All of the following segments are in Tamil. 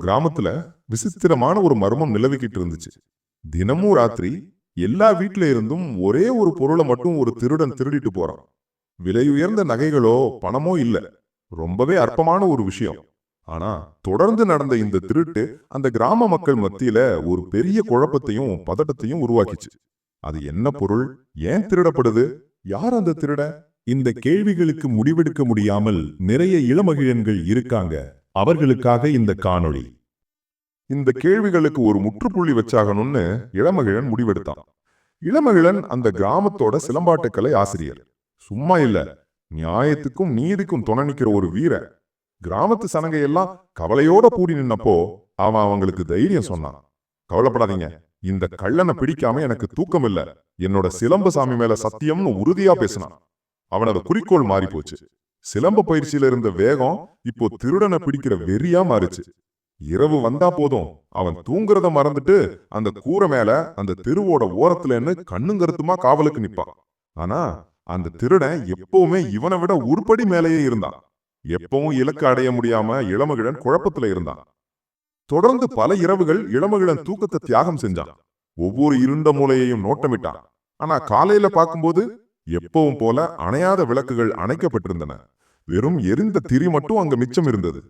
கிராமத்துல விசித்திரமான ஒரு மர்மம் நிலவிக்கிட்டு இருந்துச்சு. தினமும் ராத்திரி எல்லா வீட்ல இருந்தும் ஒரே ஒரு பொருளை மட்டும் ஒரு திருடன் திருடிட்டு போறான். விலை உயர்ந்த நகைகளோ பணமோ இல்ல. ரொம்பவே அற்பமான ஒரு விஷயம். ஆனா தொடர்ந்து நடந்த இந்த திருட்டு அந்த கிராம மக்கள் மத்தியில ஒரு பெரிய குழப்பத்தையும் பதட்டத்தையும் உருவாக்கிச்சு. அது என்ன பொருள்? ஏன் திருடப்படுது? யார் அந்த திருட? இந்த கேள்விகளுக்கு முடிவெடுக்க முடியாமல் நிறைய இளமகிழன்கள் இருக்காங்க. அவர்களுக்காக இந்த காணொளி. இந்த கேள்விகளுக்கு ஒரு முற்றுப்புள்ளி வச்சாகணும்னு இளமகிழன் முடிவெடுத்தான். இளமகிழன் அந்த கிராமத்தோட சிலம்பாட்டக்கலை ஆசிரியர். சும்மா இல்ல நியாயத்துக்கும் நீதிக்கும் துணை நிக்கிற ஒரு வீரன் கிராமத்து சனங்க எல்லாம் கவலையோட கூடி நின்னப்போ அவன் அவங்களுக்கு தைரியம் சொன்னான். கவலைப்படாதீங்க இந்த கள்ளனை பிடிக்காம எனக்கு தூக்கம் இல்ல. என்னோட சிலம்பு சாமி மேல சத்தியம்னு உறுதியா பேசினான். அவனோட குறிக்கோள் மாறி போச்சு சிலம்ப பயிற்சியில இருந்த வேகம் இப்போ திருடனை பிடிக்கிற வெறியா மாறுச்சு. இரவு வந்தா போதும். அவன் தூங்குறத மறந்துட்டு அந்த கூரை மேல அந்த தெருவோட ஓரத்துலன்னு கண்ணுங்கருத்துமா காவலுக்கு நிப்பான். ஆனா அந்த திருடன் எப்பவுமே இவனை விட உருப்படி மேலேயே இருந்தான். எப்பவும் இலக்கு அடைய முடியாம இளமகிழன் குழப்பத்துல இருந்தான். தொடர்ந்து பல இரவுகள் இளமகிழன் தூக்கத்தை தியாகம் செஞ்சான். ஒவ்வொரு இருண்ட மூலையையும் நோட்டமிட்டான். ஆனா காலையில பார்க்கும்போது எப்பவும் போல அணையாத விளக்குகள் அணைக்கப்பட்டிருந்தன. வெறும் எரிந்த திரி மட்டும் அங்க மிச்சம் இருந்தது.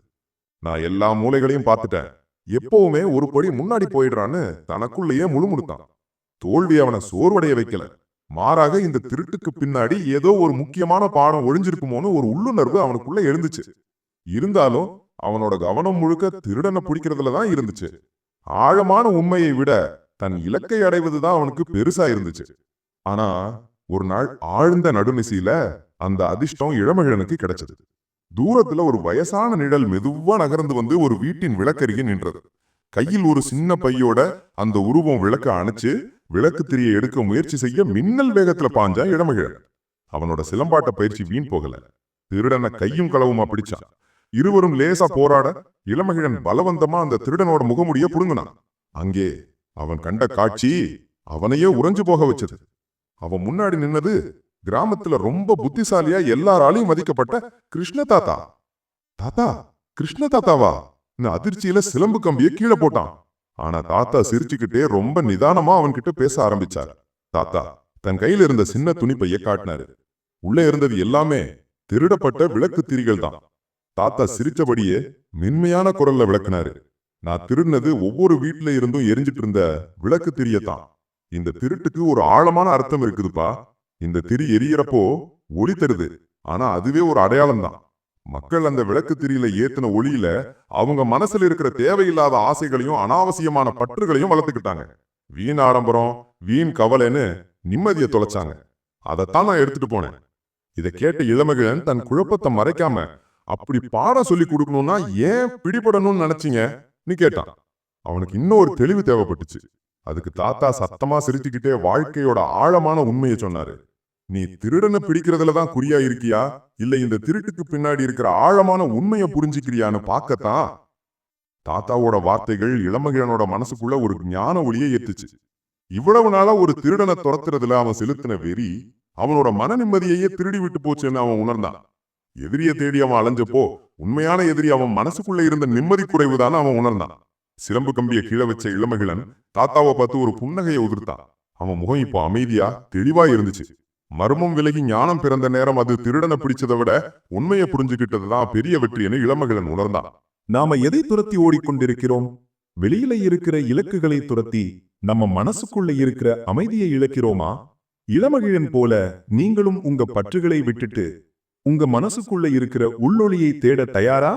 நான் எல்லா மூலைகளையும் பார்த்துட்டேன். எப்பவுமே ஒரு படி முன்னாடி போயிடுறான்னு தனக்குள்ளேயே முழுமுடுத்தான். தோல்வி அவனை சோர்வடைய வைக்கல. மாறாக இந்த திருட்டுக்கு பின்னாடி ஏதோ ஒரு முக்கியமான பாடம் ஒழிஞ்சிருக்குமோன்னு ஒரு உள்ளுணர்வு அவனுக்குள்ள எழுந்துச்சு. இருந்தாலும் அவனோட கவனம் முழுக்க திருடனை பிடிக்கிறதுல தான் இருந்துச்சு. ஆழமான உண்மையை விட தன் இலக்கை அடைவதுதான் அவனுக்கு பெருசா இருந்துச்சு. ஆனா ஒரு நாள் ஆழ்ந்த நடுநிசையில அந்த அதிர்ஷ்டம் இளமகிழனுக்கு கிடைச்சது. தூரத்துல ஒரு வயசான நிழல் மெதுவா நகர்ந்து வந்து ஒரு வீட்டின் விளக்கருகே நின்றது. கையில் ஒரு சின்ன பையோட அந்த உருவம் விளக்க அணைச்சு விளக்கு திரியை எடுக்க முயற்சி செய்ய மின்னல் வேகத்துல பாஞ்சா இளமகிழன் அவனோட சிலம்பாட்ட பயிற்சி வீண் போகல. திருடனை கையும் களவுமா பிடிச்சான். இருவரும் லேசா போராட இளமகிழன் பலவந்தமா அந்த திருடனோட முகமுடிய புடுங்கினான். அங்கே அவன் கண்ட காட்சி அவனையே உறைஞ்சு போக வச்சது. அவன் முன்னாடி நின்னது கிராமத்துல ரொம்ப புத்திசாலியா எல்லாராலையும் மதிக்கப்பட்ட கிருஷ்ண தாத்தா. தாத்தா கிருஷ்ண தாத்தாவா? அதிர்ச்சியில சிலம்பு கம்பிய கீழே போட்டான். ஆனா தாத்தா சிரிச்சுக்கிட்டே ரொம்ப நிதானமா அவன்கிட்ட பேச ஆரம்பிச்சார். தாத்தா தன் கையில இருந்த சின்ன துணிப்பைய காட்டினாரு. உள்ளே இருந்தது எல்லாமே திருடப்பட்ட விளக்கு திரிகள் தான். தாத்தா சிரிச்சபடியே மென்மையான குரல்ல விளக்குனாரு. நான் திருடினது ஒவ்வொரு வீட்டுல இருந்தும் எரிஞ்சிட்டு இருந்த விளக்கு திரியத்தான். இந்த திருட்டுக்கு ஒரு ஆழமான அர்த்தம் இருக்குதுப்பா. இந்த திரி எரியறப்போ ஒளி தருது. ஆனா அதுவே ஒரு அடையாளம் தான் மக்கள் அந்த விளக்கு திரியில ஏத்தின ஒளியில அவங்க மனசுல இருக்கிற தேவையில்லாத ஆசைகளையும் அனாவசியமான பற்றுகளையும் வளர்த்துக்கிட்டாங்க. வீண் ஆடம்பரம் வீண் கவலைன்னு நிம்மதியை தொலைச்சாங்க. அதைத்தான் நான் எடுத்துட்டு போனேன். இதை கேட்ட இளமகிழன் தன் குழப்பத்தை மறைக்காம அப்படி பாடம் சொல்லி கொடுக்கணும்னா ஏன் பிடிபடணும்னு நினைச்சீங்கன்னு நீ கேட்டான். அவனுக்கு இன்னொரு தெளிவு தேவைப்பட்டுச்சு. அதுக்கு தாத்தா சத்தமா சிரிச்சுக்கிட்டே வாழ்க்கையோட ஆழமான உண்மையை சொன்னாரு. நீ திருடனை பிடிக்கிறதுல தான் குறியா இருக்கியா? இல்ல இந்த திருட்டுக்கு பின்னாடி இருக்கிற ஆழமான உண்மையை புரிஞ்சுக்கிறியான்னு பார்க்கத்தான். தாத்தாவோட வார்த்தைகள் இளமகிழனோட மனசுக்குள்ள ஒரு ஞான ஒளியை ஏத்துச்சு. இவ்வளவு நாளா ஒரு திருடனை துரத்துறதுல அவன் செலுத்தின வெறி அவனோட மன நிம்மதியையே திருடி விட்டு போச்சுன்னு அவன் உணர்ந்தான். எதிரிய தேடி அவன் அலைஞ்சப்போ உண்மையான எதிரி அவன் மனசுக்குள்ள இருந்த நிம்மதி குறைவுதான் அவன் உணர்ந்தான். சிலம்பு கம்பியை கீழே வச்ச இளமகிழன் தாத்தாவை பார்த்து ஒரு புன்னகையை உதிர்த்தான். அவன் முகம் இப்போ அமைதியா தெளிவா இருந்துச்சு. மர்மம் விலகி ஞானம் பிறந்த நேரம் அது திருடனை பிடிச்சதை விட உண்மையை புரிஞ்சுக்கிட்டதுதான் பெரிய வெற்றின்னு இளமகிழன் உணர்ந்தான். நாம எதை துரத்தி ஓடிக்கொண்டிருக்கிறோம்? வெளியில இருக்கிற இலக்குகளை துரத்தி நம்ம மனசுக்குள்ள இருக்கிற அமைதியை இழக்கிறோமா? இளமகிழன் போல நீங்களும் உங்க பற்றுகளை விட்டுட்டு உங்க மனசுக்குள்ள இருக்கிற உள்ளொளியை தேட தயாரா?